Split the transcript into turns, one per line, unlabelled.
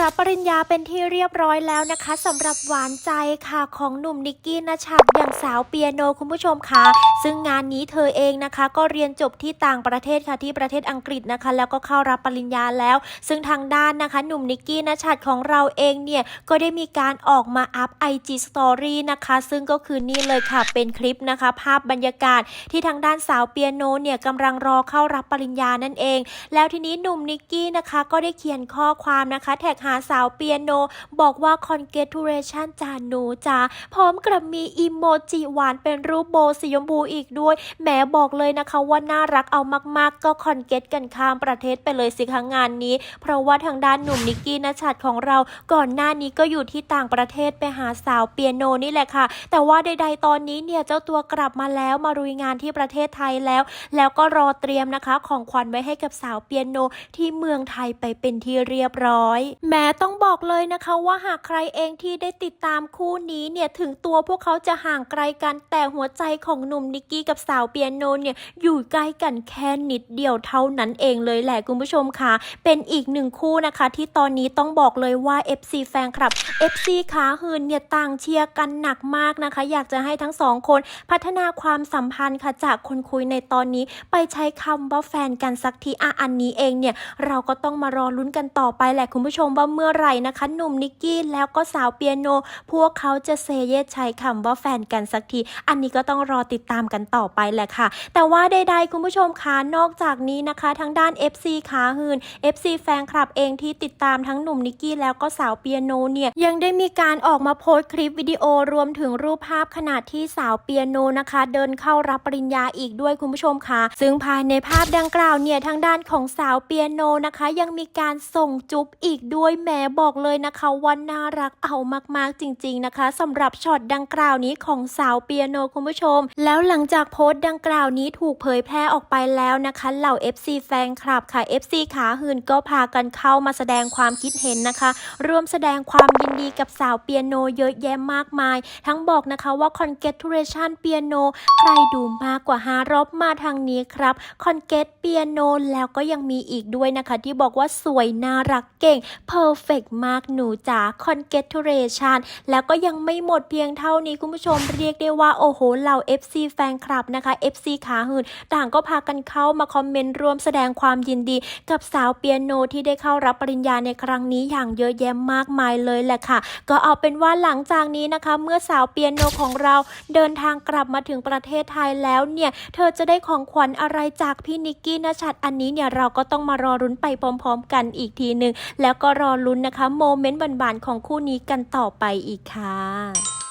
รับปริญญาเป็นที่เรียบร้อยแล้วนะคะสำหรับหวานใจค่ะของหนุ่มนิกกี้นชัดอย่างสาวเปียโนคุณผู้ชมคะซึ่งงานนี้เธอเองนะคะ ก็เรียนจบที่ต่างประเทศค่ะที่ประเทศอังกฤษนะคะ แล้วก็เข้ารับปริญญาแล้ว ซึ่งทางด้านนะคะ หนุ่มนิกกี้นชัดของเราเองเนี่ยก็ได้มีการออกมาอัพ IG Story นะคะ ซึ่งก็คือนี่เลยค่ะเป็นคลิปนะคะ ภาพบรรยากาศที่ทางด้านสาวเปียโนเนี่ยกำลังรอเข้ารับปริญญานั่นเอง แล้วทีนี้หนุ่มนิกกี้นะคะ ก็ได้เขียนข้อความนะคะแท็กหาสาวเปียโน บอกว่า congratulation จาหนูจ้าพร้อมกับมีอีโมจิหวานเป็นรูปโบสีชมพูอีกด้วยแหมบอกเลยนะคะว่าน่ารักเอามากๆ ก็คอนเกตกันข้ามประเทศไปเลยสิคะงานนี้ เพราะว่าทางด้านหนุ่มนิกกี้นชัดของเราก่อนหน้านี้ก็อยู่ที่ต่างประเทศไปหาสาวเปียโนนี่แหละค่ะ แต่ว่าใดๆตอนนี้เนี่ยเจ้าตัวกลับมาแล้วมารุยงานที่ประเทศไทยแล้ว แล้วก็รอเตรียมนะคะของขวัญไว้ให้กับสาวเปียโนที่เมืองไทยไปเป็นที่เรียบร้อยแม้แม่ต้องบอกเลยนะคะว่าหากใครเองที่ได้ติดตามคู่นี้เนี่ยถึงตัวพวกเขาจะห่างไกลกันแต่หัวใจของหนุ่มนิกกี้กับสาวเปียโนเนี่ยอยู่ใกล้กันแค่นิดเดียวเท่านั้นเองเลยแหละคุณผู้ชมค่ะ เป็นอีกหนึ่งคู่นะคะ ที่ตอนนี้ต้องบอกเลยว่า FC แฟนคลับ FC ขาหืนเนี่ยต่างเชียร์กันหนักมากนะคะ อยากจะให้ทั้งสองคนพัฒนาความสัมพันธ์ค่ะจากคนคุยในตอนนี้ไปใช้คำว่าแฟนกันสักทีอะอันนี้เองเนี่ยเราก็ต้องมารอลุ้นกันต่อไปแหละคุณผู้ชมว่าเมื่อไหร่นะคะหนุ่มนิกกี้แล้วก็สาวเปียโน พวกเขาจะเซเยสใช้คำว่าแฟนกันสักที อันนี้ก็ต้องรอติดตามกันต่อไปแหละค่ะ แต่ว่าใดๆคุณผู้ชมคะนอกจากนี้นะคะ ทางด้าน FC ขาหืน FC แฟนคลับเองที่ติดตามทั้งหนุ่มนิกกี้แล้วก็สาวเปียโนเนี่ยยังได้มีการออกมาโพสต์คลิปวิดีโอรวมถึงรูปภาพขณะที่สาวเปียโนนะคะ เดินเข้ารับปริญญาอีกด้วยคุณผู้ชมค่ะซึ่งภายในภาพดังกล่าวเนี่ยทางด้านของสาวเปียโนนะคะ ยังมีการส่งจุ๊บอีกด้วยแหมบอกเลยนะคะว่าน่ารักเอามากๆจริง ๆนะคะสำหรับช็อตดังกล่าวนี้ของสาวเปียโนคุณผู้ชม แล้วหลังจากโพสต์ดังกล่าวนี้ถูกเผยแพร่ออกไปแล้วนะคะเหล่า FC แฟนคลับค่ะ FC ขาหื่นก็พากันเข้ามาแสดงความคิดเห็นนะคะ ร่วมแสดงความยินดีกับสาวเปียโนเยอะแยะมากมาย ทั้งบอกนะคะว่า congratulation เปียโนใครดูมากกว่า 5 รอบมาทางนี้ครับ congrat เปียโนแล้วก็ยังมีอีกด้วยนะคะ ที่บอกว่าสวยน่ารักเก่งเพอ perfect มากหนูจ๋า congratulation แล้วก็ยังไม่หมดเพียงเท่านี้คุณผู้ชมเรียกได้ว่า โอ้โหเหล่า FC แฟนคลับนะคะ FC ขาหืนต่างก็พากันเข้ามาคอมเมนต์ร่วมแสดงความยินดี กับสาวเปียโนที่ได้เข้ารับปริญญาในครั้งนี้อย่างเยอะแยะมากมายเลยแหละค่ะ ก็เอาเป็นว่าหลังจากนี้นะคะ เมื่อสาวเปียโนของเราเดินทางกลับมาถึงประเทศไทยแล้วเนี่ย เธอจะได้ของขวัญอะไรจากพี่นิกกี้นชัดอันนี้เนี่ยเราก็ต้องมารอรุ้นไปพร้อม ๆ กันอีกทีหนึ่งแล้วก็รอลุ้นนะคะ โมเมนต์บานๆของคู่นี้กันต่อไปอีกค่ะ